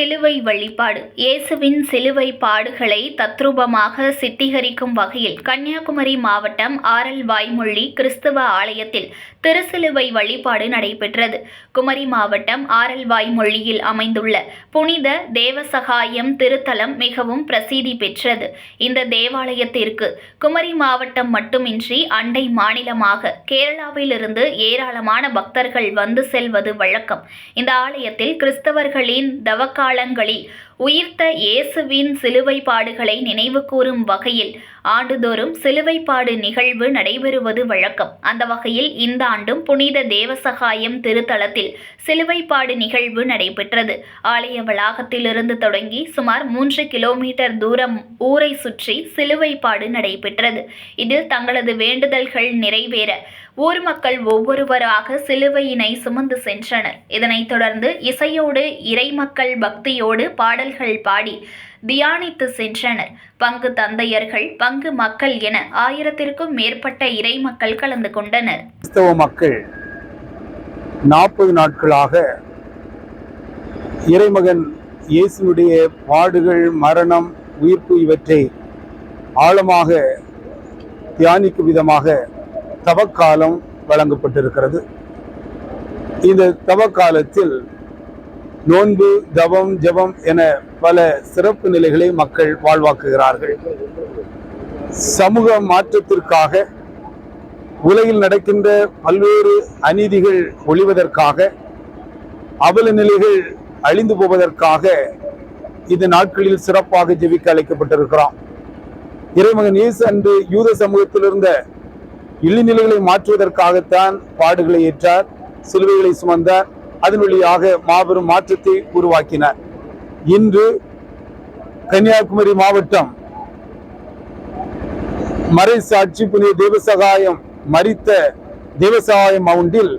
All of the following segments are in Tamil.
சிலுவை வழிபாடு. இயேசுவின் சிலுவை பாடுகளை தத்ரூபமாக சித்தீகரிக்கும் வகையில் கன்னியாகுமரி மாவட்டம் ஆரல் வாய்மொழி கிறிஸ்தவ ஆலயத்தில் திருசிலுவை வழிபாடு நடைபெற்றது. குமரி மாவட்டம் ஆரல் வாய்மொழியில் அமைந்துள்ள புனித தேவசகாயம் திருத்தலம் மிகவும் பிரசித்தி பெற்றது. இந்த தேவாலயத்திற்கு குமரி மாவட்டம் மட்டுமின்றி அண்டை மாநிலமாக கேரளாவிலிருந்து ஏராளமான பக்தர்கள் வந்து செல்வது வழக்கம். இந்த ஆலயத்தில் கிறிஸ்தவர்களின் காலங்களில் உயிர்த்த இயேசுவின் சிலுவை பாடுகளை நினைவு கூறும் வகையில் ஆண்டுதோறும் சிலுவைப்பாடு நிகழ்வு நடைபெறுவது வழக்கம். அந்த வகையில் இந்த ஆண்டும் புனித தேவசகாயம் திருத்தலத்தில் சிலுவைப்பாடு நிகழ்வு நடைபெற்றது. ஆலய வளாகத்திலிருந்து தொடங்கி சுமார் மூன்று கிலோமீட்டர் தூரம் ஊரை சுற்றி சிலுவைப்பாடு நடைபெற்றது. இதில் தங்களது வேண்டுதல்கள் நிறைவேற ஊர் மக்கள் ஒவ்வொருவராக சிலுவையினை சுமந்து சென்றனர். இதனைத் தொடர்ந்து இசையோடு இறைமக்கள் பக்தியோடு பாடல் பாடல்கள் பாடி தியானித்து சென்றனர். பங்கு தந்தையர்கள் பங்கு மக்கள் என ஆயிரத்திற்கும் மேற்பட்ட இறை மக்கள் கலந்து கொண்டனர். கிறிஸ்தவ மக்கள் நாற்பது நாட்களாக இறைமகன் இயேசுனுடைய பாடுகள் மரணம் உயிர்ப்பு இவற்றை ஆழமாக தியானிக்கும் விதமாக தவக்காலம் வழங்கப்பட்டிருக்கிறது. இந்த தவக்காலத்தில் நோன்பு தவம் ஜெபம் என பல சிறப்பு நிலைகளை மக்கள் வாழ்வாக்குகிறார்கள். சமூக மாற்றத்திற்காக உலகில் நடக்கின்ற பல்வேறு அநீதிகள் ஒழிவதற்காக அவல நிலைகள் அழிந்து போவதற்காக இந்த நாட்களில் சிறப்பாக ஜெபிக்க அழைக்கப்பட்டிருக்கிறோம். இறைமகன் இயேசு அன்று யூத சமூகத்தில் இருந்த இழிநிலைகளை மாற்றுவதற்காகத்தான் பாடுகளை ஏற்றார் சிலுவைகளை சுமந்தார். அதன் வழியாக மாபெரும் மாற்றத்தை உருவாக்கினார் இன்று கன்னியாகுமரி மாவட்டம் மறை சாட்சி புனித தேவசகாயம் மறித்த தேவசகாயம் மவுண்டில்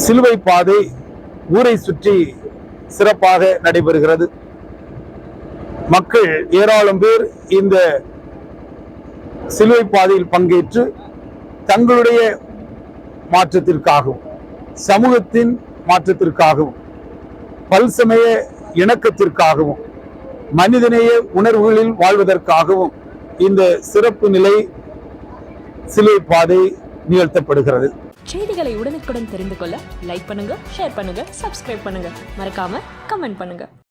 சிலுவை பாதை ஊரை சுற்றி சிறப்பாக நடைபெறுகிறது. மக்கள் ஏராளம் பேர் இந்த சிலுவை பாதையில் பங்கேற்று தங்களுடைய மாற்றத்திற்காகவும் சமூகத்தின் மாற்றத்திற்காகவும் பல்சமய இணக்கத்திற்காகவும் மனிதநேய உணர்வுகளில் வாழ்வதற்காகவும் இந்த சிறப்பு நிலை சிலை பாதை நிகழ்த்தப்படுகிறது. செய்திகளை உடனுக்குடன் தெரிந்து கொள்ள லைக் பண்ணுங்க ஷேர் பண்ணுங்க சப்ஸ்கிரைப் பண்ணுங்க. மறக்காம கமெண்ட் பண்ணுங்க.